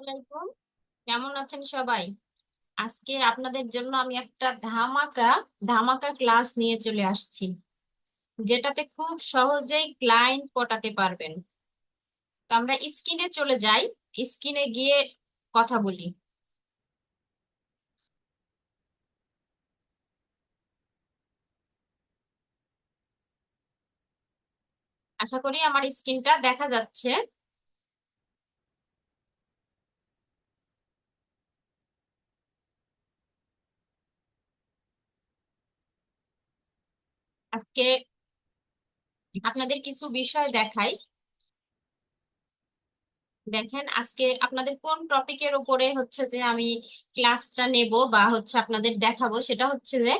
আলাইকুম। কেমন আছেন সবাই? আজকে আপনাদের জন্য আমি একটা ধামাকা ধামাকা ক্লাস নিয়ে চলে আসছি, যেটাতে খুব সহজেই ক্লায়েন্ট পটাতে পারবেন। তো আমরা স্ক্রিনে চলে যাই, স্ক্রিনে গিয়ে কথা বলি। আশা করি আমার স্ক্রিনটা দেখা যাচ্ছে। আজকে আপনাদের কিছু বিষয় দেখাই। দেখেন, আজকে আপনাদের কোন টপিকের উপরে হচ্ছে যে আমি ক্লাসটা নেব বা হচ্ছে আপনাদের দেখাবো সেটা হচ্ছে যে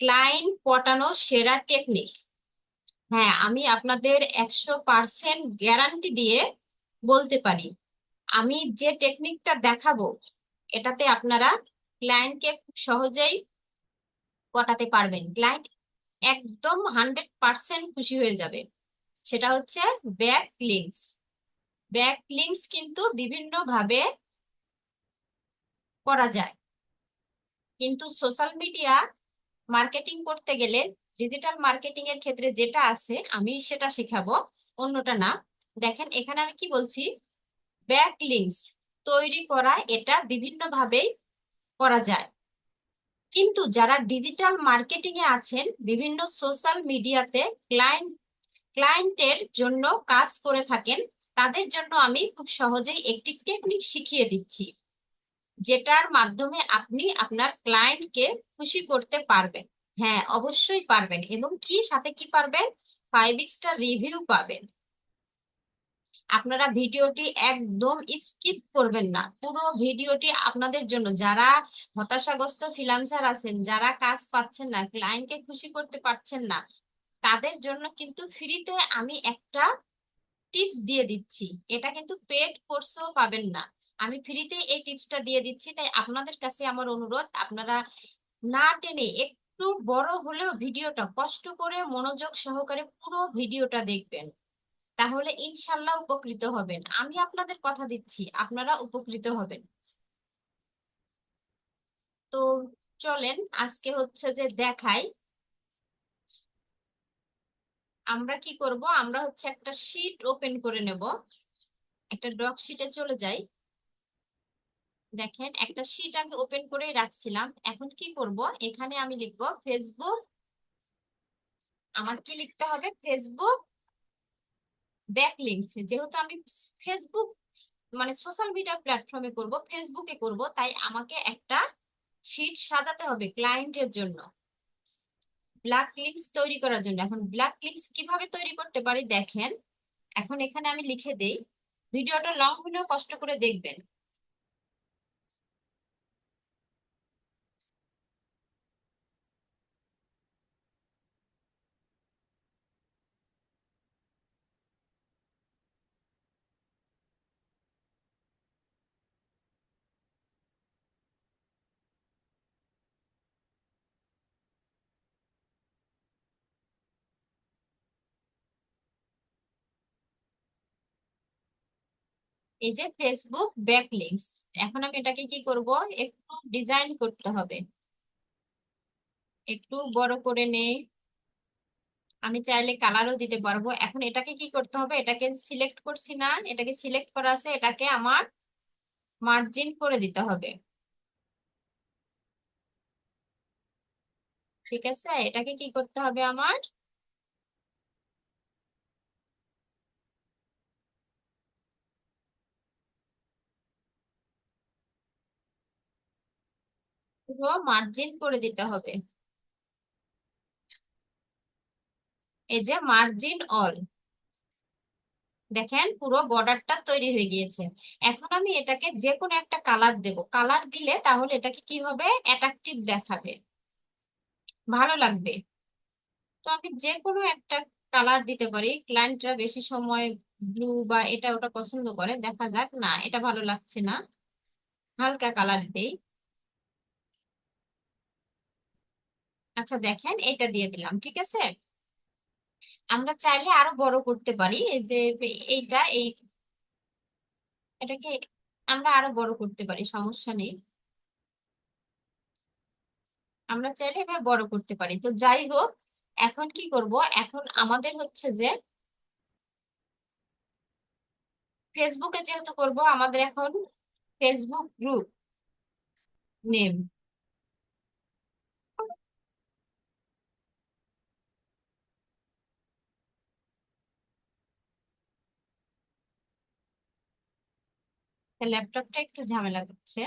ক্লায়েন্ট পটানো সেরা টেকনিক হ্যাঁ আমি আপনাদের একশো পার্সেন্ট গ্যারান্টি দিয়ে বলতে পারি। আমি যে টেকনিকটা দেখাবো, এটাতে আপনারা ক্লায়েন্টকে খুব সহজেই পটাতে পারবেন। ক্লায়েন্ট একদম হান্ড্রেড পার্সেন্ট খুশি হয়ে যাবে। সেটা হচ্ছে ব্যাক লিঙ্কস। ব্যাক লিঙ্কস কিন্তু বিভিন্ন ভাবে করা যায়। কিন্তু সোশ্যাল মিডিয়া মার্কেটিং করতে গেলে ডিজিটাল মার্কেটিং এর ক্ষেত্রে যেটা আছে, আমি সেটা শেখাবো, অন্যটা না। দেখেন, এখানে আমি কি বলছি? ব্যাক লিঙ্কস তৈরি করা, এটা বিভিন্ন ভাবেই করা যায়। কিন্তু যারা ডিজিটাল মার্কেটিং এ আছেন, বিভিন্ন সোশ্যাল মিডিয়াতে ক্লায়েন্ট ক্লায়েন্টের জন্য কাজ করে থাকেন, তাদের জন্য আমি খুব সহজেই একটি টেকনিক শিখিয়ে দিচ্ছি, যেটার মাধ্যমে আপনি আপনার ক্লায়েন্টকে খুশি করতে পারবেন। হ্যাঁ অবশ্যই পারবেন এবং কি সাথে কি পারবেন? ফাইভ স্টার রিভিউ পাবেন। আপনারা ভিডিওটি একদম স্কিপ করবেন না। পুরো ভিডিওটি আপনাদের জন্য। যারা হতাশাগ্রস্ত ফ্রিল্যান্সার আছেন, যারা কাজ পাচ্ছেন না ক্লায়েন্টকে খুশি করতে পারছেন না, তাদের জন্য কিন্তু ফ্রিতে আমি একটা টিপস দিয়ে দিচ্ছি। এটা কিন্তু পেড কোর্সও পাবেন না। আমি ফ্রিতে এই টিপসটা দিয়ে দিচ্ছি। তাই আপনাদের কাছে আমার অনুরোধ, আপনারা না টেনে একটু বড় হলেও ভিডিওটা কষ্ট করে মনোযোগ সহকারে পুরো ভিডিওটা দেখবেন। তাহলে ইনশাল্লাহ উপকৃত হবেন। আমি আপনাদের কথা দিচ্ছি, আপনারা উপকৃত হবেন। তো চলেন, আজকে হচ্ছে যে দেখাই আমরা কি করব, আমরা হচ্ছে একটা শিট ওপেন করে নেব। একটা ডক শিটে চলে যাই। দেখেন, একটা শিট আমি ওপেন করে রাখছিলাম। এখন কি করব, এখানে আমি লিখব ফেসবুক আমার কি লিখতে হবে? ফেসবুক ব্যাকলিংস যেহেতু আমি ফেসবুক মানে সোশ্যাল মিডিয়া প্ল্যাটফর্মে করব ফেসবুকে করব, তাই আমাকে একটা শিট সাজাতে হবে ক্লায়েন্টের জন্য। ব্ল্যাক লিঙ্কস তৈরি করার জন্য। এখন ব্ল্যাক লিঙ্কস কীভাবে তৈরি করতে পারি দেখেন। এখন এখানে আমি লিখে দেই ভিডিওটা লং হলেও কষ্ট করে দেখবেন। এই যে ফেসবুক ব্যাক লিঙ্কস এখন আমি এটাকে কি করব? একটু ডিজাইন করতে হবে। একটু বড় করে নেই আমি চাইলে কালারও দিতে পারব। এখন এটাকে কি করতে হবে? এটাকে সিলেক্ট করছি না। এটাকে সিলেক্ট করা আছে। এটাকে আমার মার্জিন করে দিতে হবে। ঠিক আছে? এটাকে কি করতে হবে আমার? পুরো মার্জিন করে দিতে হবে। এই যে মার্জিন অল দেখেন পুরো বর্ডারটা তৈরি হয়ে গিয়েছে। এখন আমি এটাকে যে কোনো একটা কালার দেব। কালার দিলে তাহলে এটাকে কি হবে? অ্যাট্রাকটিভ দেখাবে। ভালো লাগবে। তো আমি যে কোনো একটা কালার দিতে পারি। ক্লায়েন্টরা বেশি সময় ব্লু বা এটা ওটা পছন্দ করে, দেখা যাক। না, এটা ভালো লাগছে না। হালকা কালার দেই। আচ্ছা দেখেন, এটা দিয়ে দিলাম, ঠিক আছে? আমরা চাইলে আরও বড় করতে পারি যে এইটা, এই এটাকে আমরা আরও বড় করতে পারি, সমস্যা নেই। আমরা চাইলে এভাবে বড় করতে পারি। তো যাই হোক, এখন কি করব? এখন আমাদের হচ্ছে যে ফেসবুকে যেহেতু করব, আমাদের এখন ফেসবুক গ্রুপ নেম ল্যাপটপটা একটু ঝামেলা করছে।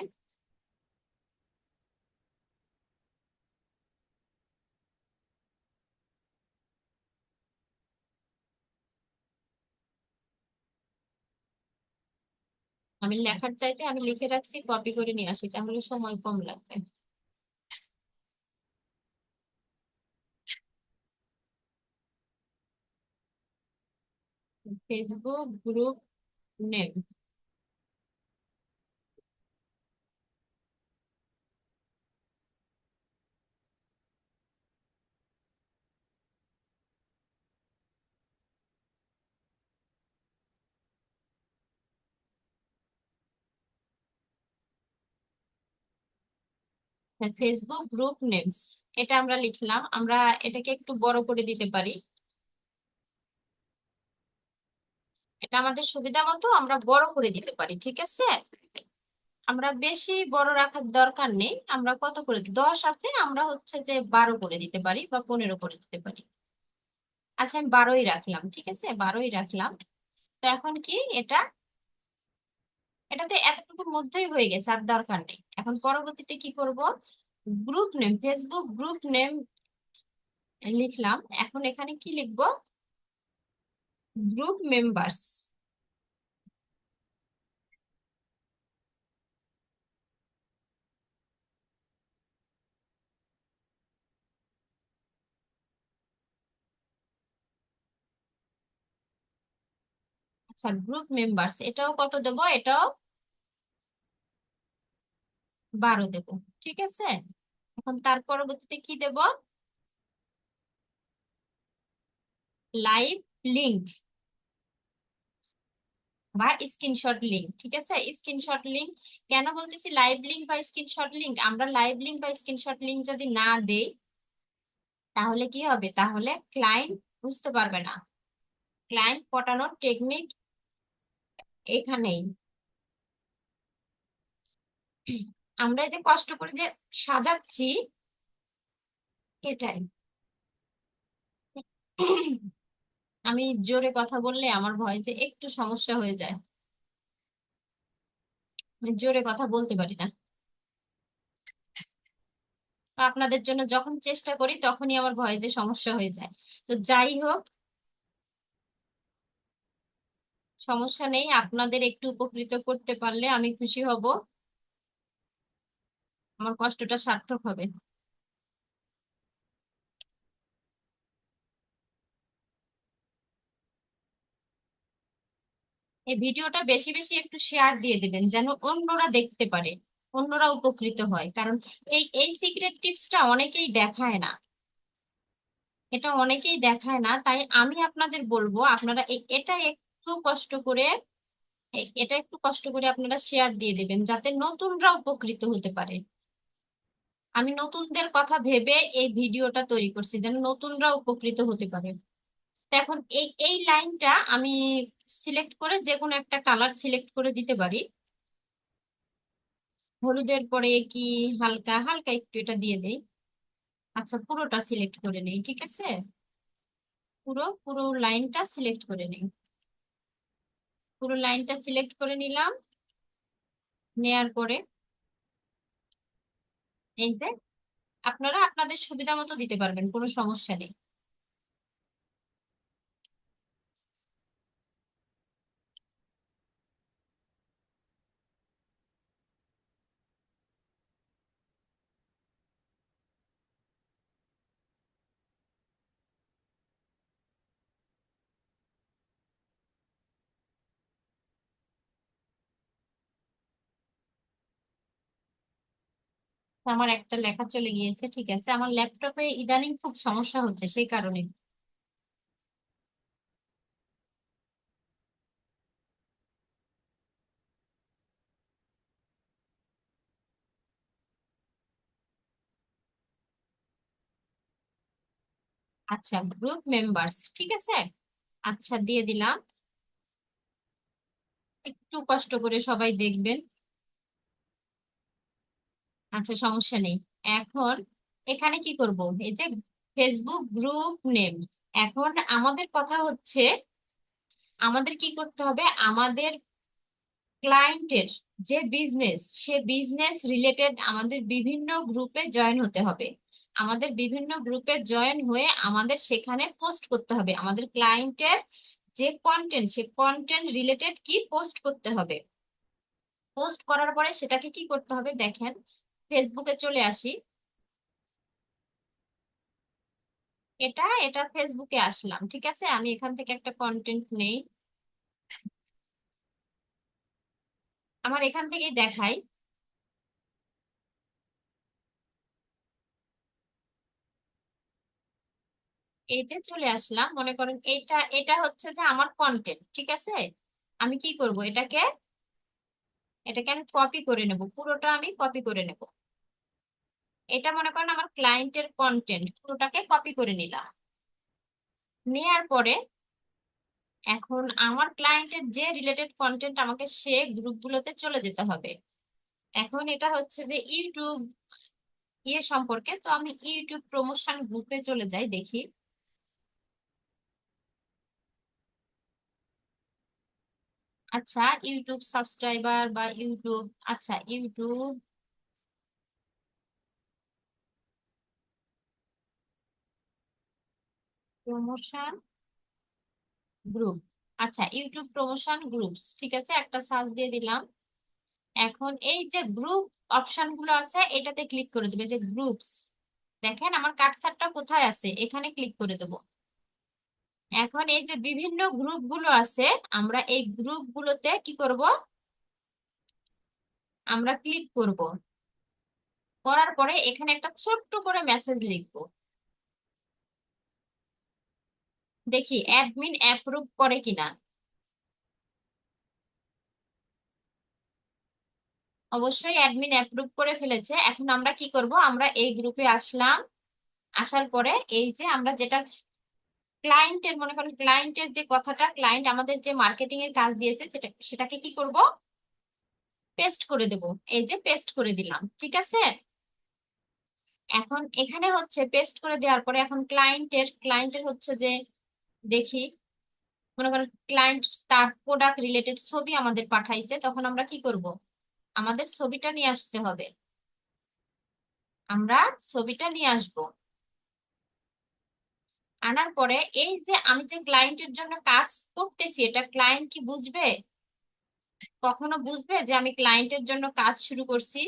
আমি লেখার চাইতে আমি লিখে রাখছি কপি করে নিয়ে আসি, তাহলে সময় কম লাগবে। Facebook group name Facebook group names এটা আমরা লিখলাম। আমরা এটাকে একটু বড় করে দিতে পারি। এটা আমাদের সুবিধা মতো আমরা বড় করে দিতে পারি, ঠিক আছে? আমরা বেশি বড় রাখার দরকার নেই। আমরা কত করে? দশ আছে, আমরা হচ্ছে যে বারো করে দিতে পারি বা পনেরো করে দিতে পারি। আচ্ছা আমি বারোই রাখলাম, ঠিক আছে? বারোই রাখলাম। তো এখন কি? এটা এটাতে এতটুকুর মধ্যেই হয়ে গেছে, আর দরকার নেই। এখন পরবর্তীতে কি করব? Group name Facebook group name লিখলাম। এখন এখানে কি লিখব? গ্রুপ মেম্বার্স আচ্ছা গ্রুপ মেম্বার্স এটাও কত দেবো? এটাও বারো দেবো, ঠিক আছে? এখন তার পরবর্তীতে কি দেব? লাইভ লিংক বা স্ক্রিনশট লিংক ঠিক আছে? স্ক্রিনশট লিংক কেন বলতেছি লাইভ লিংক বা স্ক্রিনশট লিঙ্ক আমরা লাইভ লিংক বা স্ক্রিনশট লিঙ্ক যদি না দেই, তাহলে কি হবে? তাহলে ক্লায়েন্ট বুঝতে পারবে না। ক্লায়েন্ট পটানোর টেকনিক এখানেই। আমরা যে কষ্ট করে যে সাজাচ্ছি, এটাই। আমি জোরে কথা বললে আমার ভয় যে একটু সমস্যা হয়ে যায়। জোরে কথা বলতে পারি না। আপনাদের জন্য যখন চেষ্টা করি, তখনই আমার ভয় যে সমস্যা হয়ে যায়। তো যাই হোক সমস্যা নেই, আপনাদের একটু উপকৃত করতে পারলে আমি খুশি হব। আমার কষ্টটা সার্থক হবে। এই ভিডিওটা বেশি বেশি একটু শেয়ার দিয়ে দিবেন, যেন অন্যরা দেখতে পারে, অন্যরা উপকৃত হয়। কারণ এই এই সিক্রেট টিপসটা অনেকেই দেখায় না। এটা অনেকেই দেখায় না, তাই আমি আপনাদের বলব, আপনারা এটা একটু কষ্ট করে এটা একটু কষ্ট করে আপনারা শেয়ার দিয়ে দেবেন যাতে নতুনরা উপকৃত হতে পারে। আমি নতুনদের কথা ভেবে এই ভিডিওটা তৈরি করছি যেন নতুনরা উপকৃত হতে পারে। এখন এই এই লাইনটা আমি সিলেক্ট করে যে কোনো একটা কালার সিলেক্ট করে দিতে পারি। হলুদের পরে কি হালকা হালকা একটু এটা দিয়ে দেই। আচ্ছা পুরোটা সিলেক্ট করে নেই, ঠিক আছে? পুরো পুরো লাইনটা সিলেক্ট করে নেই। পুরো লাইনটা সিলেক্ট করে নিলাম। নেয়ার পরে এই যে আপনারা আপনাদের সুবিধা মতো দিতে পারবেন, কোনো সমস্যা নেই। আমার একটা লেখা চলে গিয়েছে, ঠিক আছে? আমার ল্যাপটপে ইদানিং খুব সমস্যা হচ্ছে সেই কারণে। আচ্ছা গ্রুপ মেম্বার্স ঠিক আছে? আচ্ছা দিয়ে দিলাম। একটু কষ্ট করে সবাই দেখবেন। আচ্ছা সমস্যা নেই। এখন এখানে কি করব? এই যে ফেসবুক গ্রুপ নেম এখন আমাদের কথা হচ্ছে, আমাদের কি করতে হবে? আমাদের ক্লায়েন্টের যে বিজনেস সে বিজনেস রিলেটেড আমাদের বিভিন্ন গ্রুপে জয়েন হতে হবে। আমাদের বিভিন্ন গ্রুপে জয়েন হয়ে আমাদের সেখানে পোস্ট করতে হবে। আমাদের ক্লায়েন্টের যে কন্টেন্ট সে কন্টেন্ট রিলেটেড কি পোস্ট করতে হবে? পোস্ট করার পরে সেটাকে কি করতে হবে? দেখেন ফেসবুকে চলে আসি। এটা এটা ফেসবুকে আসলাম, ঠিক আছে? আমি এখান থেকে একটা কন্টেন্ট নেই। আমার এখান থেকেই দেখাই। এই যে চলে আসলাম, মনে করেন এটা এটা হচ্ছে যে আমার কন্টেন্ট ঠিক আছে? আমি কি করব? এটাকে এটাকে আমি কপি করে নেব। পুরোটা আমি কপি করে নেব। এটা মনে করেন আমার ক্লায়েন্টের কন্টেন্ট পুরোটাকে কপি করে নিলাম। নেয়ার পরে এখন আমার ক্লায়েন্টের যে রিলেটেড কন্টেন্ট আমাকে সে গ্রুপগুলোতে চলে যেতে হবে। এখন এটা হচ্ছে যে ইউটিউব ইয়ে সম্পর্কে, তো আমি ইউটিউব প্রমোশন গ্রুপে চলে যাই, দেখি। আচ্ছা ইউটিউব সাবস্ক্রাইবার বা ইউটিউব আচ্ছা ইউটিউব প্রমোশন গ্রুপ আচ্ছা ইউটিউব প্রমোশন গ্রুপস ঠিক আছে? একটা সার্চ দিয়ে দিলাম। এখন এই যে গ্রুপ অপশনগুলো আছে, এটাতে ক্লিক করে দেবে যে গ্রুপস দেখেন আমার কার্সারটা কোথায় আছে? এখানে ক্লিক করে দেব। এখন এই যে বিভিন্ন গ্রুপগুলো আছে, আমরা এই গ্রুপ গুলোতে কি করব? আমরা ক্লিক করব। করার পরে এখানে একটা ছোট্ট করে মেসেজ লিখব। দেখি অ্যাডমিন অ্যাপ্রুভ করে কিনা। অবশ্যই অ্যাডমিন অ্যাপ্রুভ করে ফেলেছে। এখন আমরা কি করব? আমরা এই গ্রুপে আসলাম। আসার পরে এই যে আমরা যেটা ক্লায়েন্টের মনে করেন ক্লায়েন্টের যে কথাটা ক্লায়েন্ট আমাদের যে মার্কেটিং এর কাজ দিয়েছে, সেটা, সেটাকে কি করব? পেস্ট করে দেব। এই যে পেস্ট করে দিলাম, ঠিক আছে? এখন এখানে হচ্ছে পেস্ট করে দেওয়ার পরে এখন ক্লায়েন্টের ক্লায়েন্টের হচ্ছে যে দেখি। মনে করেন ক্লায়েন্ট তার প্রোডাক্ট রিলেটেড ছবি আমাদের পাঠাইছে, তখন আমরা কি করব? আমাদের ছবিটা নিয়ে আসতে হবে। আমরা ছবিটা নিয়ে আসব। আনার পরে এই যে আমি যে ক্লায়েন্টের জন্য কাজ করতেছি, এটা ক্লায়েন্ট কি বুঝবে? কখনো বুঝবে যে আমি ক্লায়েন্টের জন্য কাজ শুরু করছি?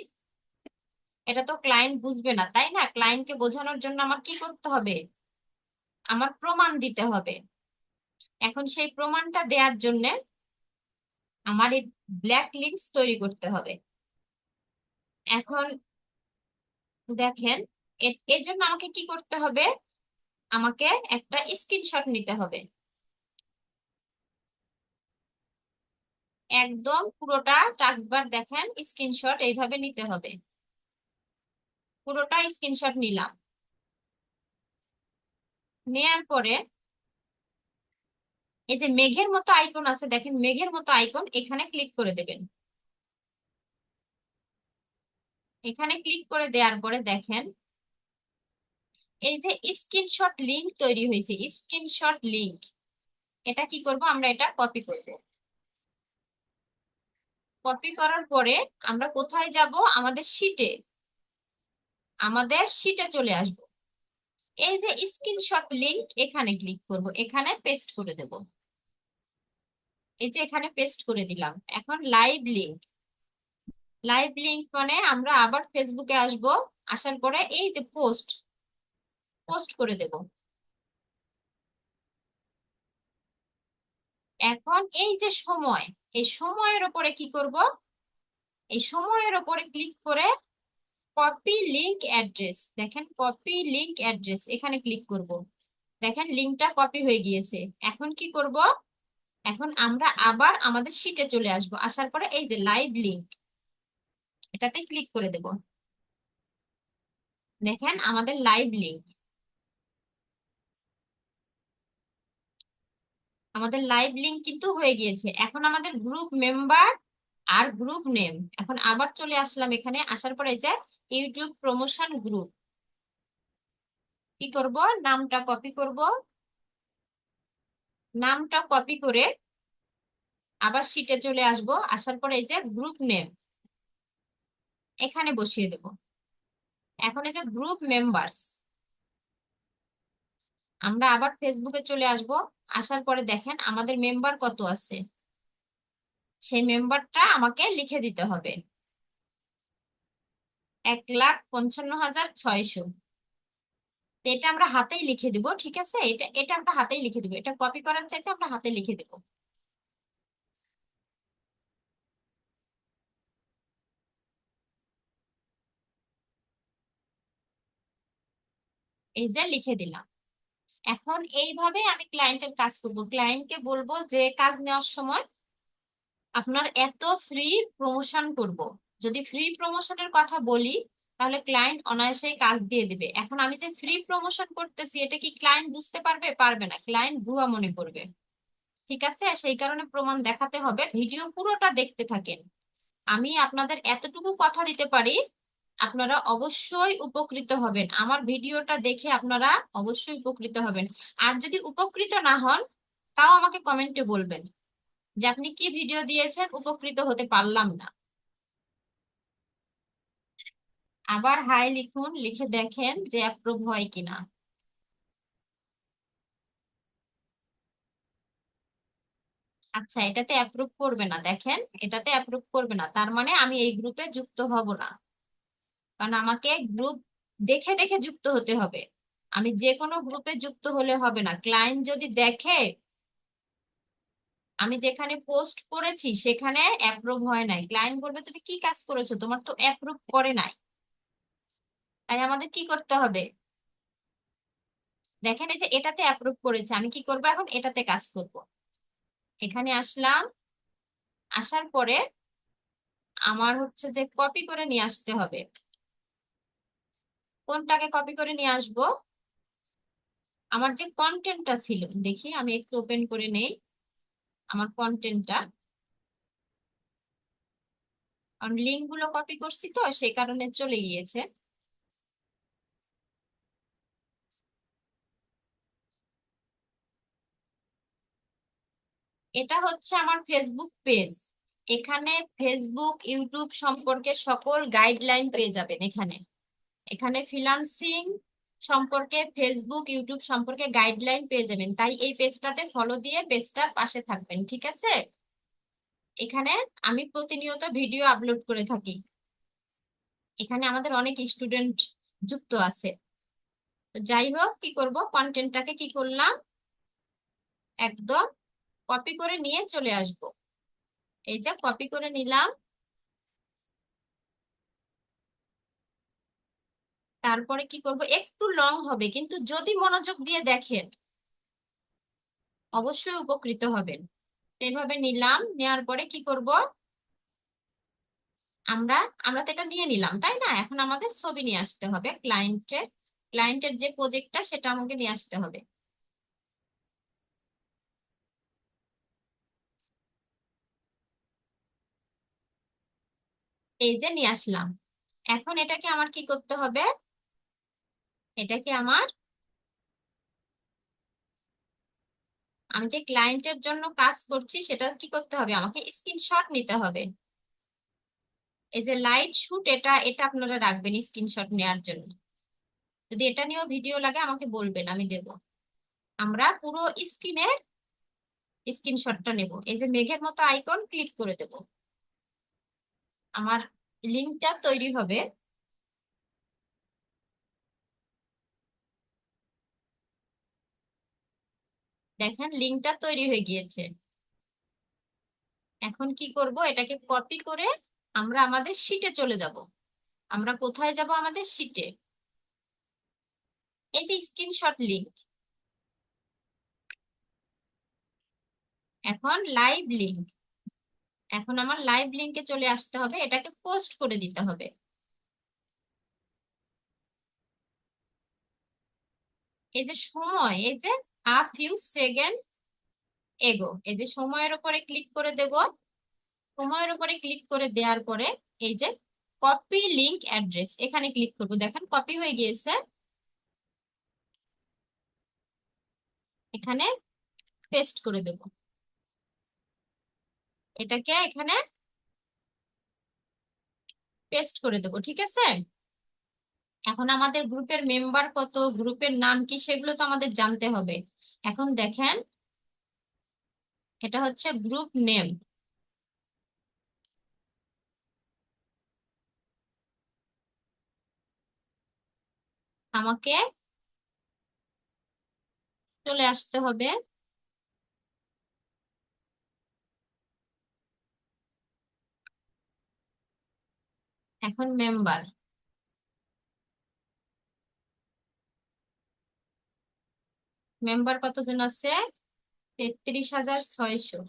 এটা তো ক্লায়েন্ট বুঝবে না, তাই না? ক্লায়েন্টকে বোঝানোর জন্য আমার কি করতে হবে? আমার প্রমাণ দিতে হবে। এখন সেই প্রমাণটা দেওয়ার জন্য আমার এই ব্ল্যাক লিঙ্কস তৈরি করতে হবে। এখন দেখেন, এর জন্য আমাকে কি করতে হবে? আমাকে একটা স্ক্রিনশট নিতে হবে। একদম পুরোটা টাস্কবার দেখেন স্ক্রিনশট এইভাবে নিতে হবে। পুরোটা স্ক্রিনশট নিলাম। নেয়ার পরে এই যে মেঘের মতো আইকন আছে, দেখেন মেঘের মতো আইকন এখানে ক্লিক করে দেবেন। এখানে ক্লিক করে দেওয়ার পরে দেখেন, এই যে স্ক্রিনশট লিংক তৈরি হয়েছে স্ক্রিনশট লিংক এটা কি করব? আমরা এটা কপি করব। কপি করার পরে আমরা কোথায় যাব? আমাদের শিটে আমাদের শিটে চলে আসব। এই যে স্ক্রিনশট লিংক এখানে ক্লিক করব। এখানে পেস্ট করে দেব। এই যে এখানে পেস্ট করে দিলাম। এখন লাইভ লিংক লাইভ লিংক মানে আমরা আবার ফেসবুকে আসব। আসার পরে এই যে পোস্ট পোস্ট করে দেব। এখন এই যে সময়, এই সময়ের উপরে কি করব? এই সময়ের উপরে ক্লিক করে কপি লিংক অ্যাড্রেস দেখেন কপি লিংক অ্যাড্রেস এখানে ক্লিক করব। দেখেন লিংকটা কপি হয়ে গিয়েছে। এখন কি করব? এখন আমরা আবার আমাদের শিটে চলে আসব। আসার পরে এই যে লাইভ লিংক এটাতে ক্লিক করে দেব। দেখেন, আমাদের লাইভ লিংক আমাদের লাইভ লিংক কিন্তু হয়ে গিয়েছে। এখন আমাদের গ্রুপ মেম্বার আর গ্রুপ নেম এখন আবার চলে আসলাম এখানে। আসার পরে যে ইউটিউব প্রমোশন গ্রুপ। কি করব? নামটা কপি করব। নামটা কপি করে আবার শিটে চলে আসব। আসার পরে এই যে গ্রুপ নেম এখানে বসিয়ে দেব। এখন এই যে গ্রুপ মেম্বার্স আমরা আবার ফেসবুকে চলে আসব। আসার পরে দেখেন আমাদের মেম্বার কত আছে। সেই মেম্বারটা আমাকে লিখে দিতে হবে। এক লাখ পঞ্চান্ন হাজার ছয়শো। এটা আমরা হাতেই লিখে দিব, ঠিক আছে? এটা এটা আমরা হাতেই লিখে দিব। এটা কপি করার চাইতে আমরা হাতে লিখে দেব। এই যে লিখে দিলাম। এখন এইভাবে আমি ক্লায়েন্টের কাজ করব। ক্লায়েন্টকে বলব যে কাজ নেওয়ার সময় আপনার এত ফ্রি প্রমোশন করব। যদি ফ্রি প্রমোশনের কথা বলি, তাহলে ক্লায়েন্ট অনায়াসেই কাজ দিয়ে দিবে। এখন আমি যে ফ্রি প্রমোশন করতেছি, এটা কি ক্লায়েন্ট বুঝতে পারবে? পারবে না। ক্লায়েন্ট ভুয়া মনে করবে। ঠিক আছে? সেই কারণে প্রমাণ দেখাতে হবে। ভিডিও পুরোটা দেখতে থাকেন। আমি আপনাদের এতটুকু কথা দিতে পারি, আপনারা অবশ্যই উপকৃত হবেন। আমার ভিডিওটা দেখে আপনারা অবশ্যই উপকৃত হবেন। আর যদি উপকৃত না হন, তাও আমাকে কমেন্টে বলবেন যে, আপনি কি ভিডিও দিয়েছেন? উপকৃত হতে পারলাম না। আবার হাই লিখুন, লিখে দেখেন যে অ্যাপ্রুভ হয় কিনা। আচ্ছা এটাতে অ্যাপ্রুভ করবে না, দেখেন, এটাতে অ্যাপ্রুভ করবে না, তার মানে আমি এই গ্রুপে যুক্ত হব না। কারণ আমাকে গ্রুপ দেখে দেখে যুক্ত হতে হবে। আমি যে কোনো গ্রুপে যুক্ত হলে হবে না। ক্লায়েন্ট যদি দেখে, আমি যেখানে পোস্ট করেছি, সেখানে অ্যাপ্রুভ হয় নাই। ক্লায়েন্ট বলবে, তুমি কি কাজ করেছ? তোমার তো অ্যাপ্রুভ করে নাই। তাই আমাদের কি করতে হবে? দেখেন এই যে এটাতে অ্যাপ্রুভ করেছে, আমি কি করব এখন? এটাতে কাজ করব। এখানে আসলাম, আসার পরে আমার হচ্ছে যে কপি করে নিয়ে আসতে হবে। কোনটাকে কপি করে নিয়ে আসব? আমার যে কন্টেন্টটা ছিল, দেখি আমি একটু ওপেন করে নেই। আমার কন্টেন্টটা কারণ লিঙ্কগুলো কপি করছি তো, সেই কারণে চলে গিয়েছে। এটা হচ্ছে আমার ফেসবুক পেজ এখানে ফেসবুক ইউটিউব সম্পর্কে সকল গাইডলাইন পেয়ে যাবেন এখানে। এখানে ফ্রিল্যান্সিং সম্পর্কে ফেসবুক ইউটিউব সম্পর্কে গাইডলাইন পেয়ে যাবেন। তাই এই পেজটাতে ফলো দিয়ে পেজটার পাশে থাকবেন, ঠিক আছে? এখানে আমি প্রতিনিয়ত ভিডিও আপলোড করে থাকি। এখানে আমাদের অনেক স্টুডেন্ট যুক্ত আছে। যাই হোক, কি করব? কন্টেন্টটাকে কি করলাম? একদম কপি করে নিয়ে চলে আসব। এই যে কপি করে নিলাম। তারপরে কি করব? একটু লং হবে, কিন্তু যদি মনোযোগ দিয়ে দেখেন, অবশ্যই উপকৃত হবেন। এভাবে নিলাম নেওয়ার পরে কি করব? আমরা আমরা তো এটা নিয়ে নিলাম, তাই না? এখন আমাদের ছবি নিয়ে আসতে হবে ক্লায়েন্টের ক্লায়েন্টের যে প্রজেক্টটা সেটা আমাকে নিয়ে আসতে হবে। এই যে নিয়ে আসলাম। এখন এটাকে আমার কি করতে হবে? এটাকে আমার আমি যে ক্লায়েন্টের জন্য কাজ করছি, সেটা কি করতে হবে? আমাকে স্ক্রিনশট নিতে হবে। এই যে লাইট শুট এটা এটা আপনারা রাখবেন স্ক্রিনশট নেওয়ার জন্য। যদি এটা নিয়েও ভিডিও লাগে, আমাকে বলবেন, আমি দেব। আমরা পুরো স্ক্রিনের স্ক্রিনশটটা নেব। এই যে মেঘের মতো আইকন ক্লিক করে দেব। আমার লিঙ্কটা তৈরি হবে। দেখেন লিঙ্কটা তৈরি হয়ে গিয়েছে। এখন কি করব? এটাকে কপি করে আমরা আমাদের শিটে চলে যাব। আমরা কোথায় যাব আমাদের শিটে এই যে স্ক্রিনশট লিঙ্ক এখন লাইভ লিঙ্ক এখন আমার লাইভ লিঙ্কে চলে আসতে হবে, এটাকে পোস্ট করে দিতে হবে। এই যে সময়, এই যে আ ফিউ সেকেন্ড এগো এই যে সময়ের উপরে ক্লিক করে দেব। সময়ের উপরে ক্লিক করে দেওয়ার পরে এই যে কপি লিংক অ্যাড্রেস এখানে ক্লিক করব। দেখেন কপি হয়ে গিয়েছে। এখানে পেস্ট করে দেব। এটাকে এখানে পেস্ট করে দেব, ঠিক আছে? এখন আমাদের গ্রুপের মেম্বার কত, গ্রুপের নাম কি, সেগুলো তো আমাদের জানতে হবে। এখন দেখেন, এটা হচ্ছে গ্রুপ নেম আমাকে চলে আসতে হবে। এখন মেম্বার মেম্বার কতজন আছে? তেত্রিশ হাজার ছয়শো।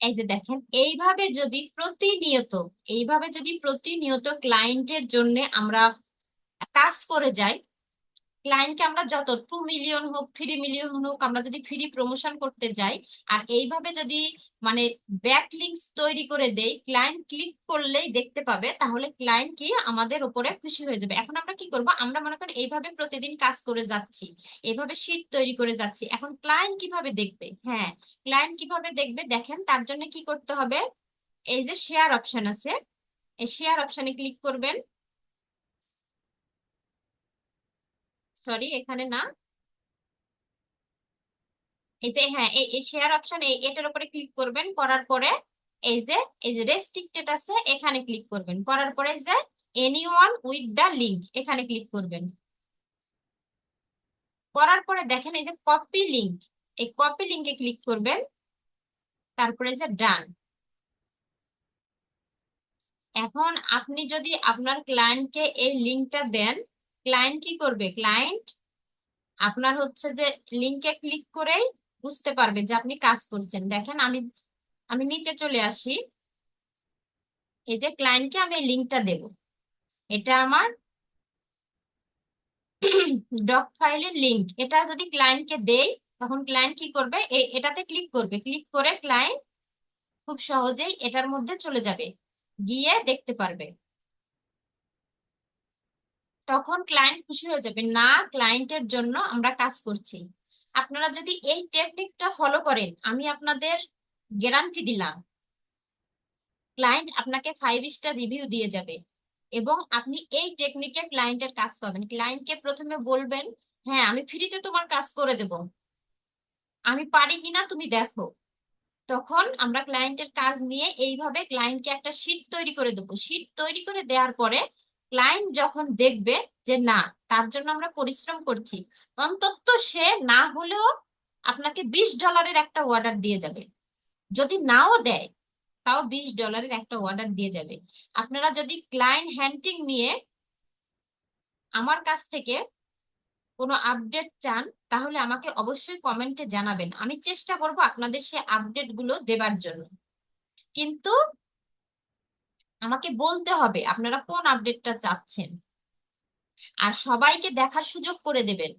এই যে দেখেন, এইভাবে যদি প্রতিনিয়ত, এইভাবে যদি প্রতিনিয়ত ক্লায়েন্টের জন্য আমরা কাজ করে যাই ক্লায়েন্টকে আমরা যত টু মিলিয়ন হোক থ্রি মিলিয়ন হোক, আমরা যদি ফ্রি প্রমোশন করতে যাই, আর এইভাবে যদি মানে ব্যাক লিঙ্কস তৈরি করে দেই ক্লায়েন্ট ক্লিক করলেই দেখতে পাবে, তাহলে ক্লায়েন্ট কি আমাদের উপরে খুশি হয়ে যাবে। এখন আমরা কি করব? আমরা মনে করেন এইভাবে প্রতিদিন কাজ করে যাচ্ছি, এইভাবে শীট তৈরি করে যাচ্ছি। এখন ক্লায়েন্ট কীভাবে দেখবে? হ্যাঁ ক্লায়েন্ট কীভাবে দেখবে? দেখেন, তার জন্য কি করতে হবে? এই যে শেয়ার অপশন আছে, এই শেয়ার অপশনে ক্লিক করবেন। সরি এখানে না। এই যে হ্যাঁ এই শেয়ার অপশন এটার উপরে ক্লিক করবেন, করার পরে এই যে এই যে রেস্ট্রিক্টেড আছে, এখানে ক্লিক করবেন। করার পরে যে এনিওয়ান উইথ দ্য লিংক এখানে ক্লিক করবেন। করার পরে দেখেন, এই যে কপি লিংক এই কপি লিংকে ক্লিক করবেন। তারপরে যে ডান এখন আপনি যদি আপনার ক্লায়েন্টকে এই লিংকটা দেন ক্লায়েন্ট কি করবে? ক্লায়েন্ট আপনার হচ্ছে যে লিংকে ক্লিক করেই বুঝতে পারবে যে আপনি কাজ করছেন। দেখেন আমি আমি নিচে চলে আসি। এই যে ক্লায়েন্টকে আমি লিঙ্কটা দেব। এটা আমার ডক ফাইলের লিঙ্ক এটা যদি ক্লায়েন্টকে দেই, তখন ক্লায়েন্ট কি করবে? এটাতে ক্লিক করবে। ক্লিক করে ক্লায়েন্ট খুব সহজেই এটার মধ্যে চলে যাবে। গিয়ে দেখতে পারবে। তখন ক্লায়েন্ট খুশি হয়ে যাবে, না ক্লায়েন্টের জন্য আমরা কাজ করছি। আপনারা যদি এই টেকনিকটা ফলো করেন, আমি আপনাদের গ্যারান্টি দিলাম ক্লায়েন্ট আপনাকে ফাইভ স্টার রিভিউ দিয়ে যাবে এবং আপনি এই টেকনিকে ক্লায়েন্টের কাজ পাবেন। ক্লায়েন্টকে প্রথমে বলবেন হ্যাঁ আমি ফ্রিতে তোমার কাজ করে দেব। আমি পারি কিনা তুমি দেখো। তখন আমরা ক্লায়েন্টের কাজ নিয়ে এইভাবে ক্লায়েন্টকে একটা শীট তৈরি করে দেবো। শীট তৈরি করে দেওয়ার পরে ক্লায়েন্ট যখন দেখবে যে না, তার জন্য আমরা পরিশ্রম করছি, অন্তত সে না হলেও আপনাকে বিশ ডলারের একটা অর্ডার দিয়ে যাবে। যদি নাও দেয়, তাও বিশ ডলারের একটা অর্ডার দিয়ে যাবে। আপনারা যদি ক্লায়েন্ট হ্যান্টিং নিয়ে আমার কাছ থেকে কোনো আপডেট চান, তাহলে আমাকে অবশ্যই কমেন্টে জানাবেন। আমি চেষ্টা করব আপনাদের সে আপডেটগুলো দেবার জন্য। কিন্তু আমাকে বলতে হবে, আপনারা কোন আপডেটটা চাচ্ছেন? আর সবাইকে দেখার সুযোগ করে দেবেন।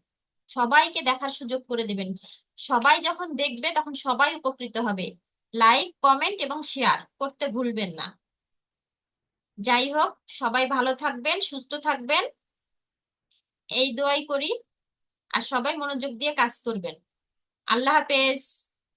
সবাইকে দেখার সুযোগ করে দেবেন। সবাই যখন দেখবে, তখন সবাই উপকৃত হবে। লাইক কমেন্ট এবং শেয়ার করতে ভুলবেন না। যাই হোক, সবাই ভালো থাকবেন, সুস্থ থাকবেন। এই দোয়াই করি। আর সবাই মনোযোগ দিয়ে কাজ করবেন। আল্লাহ হাফেজ।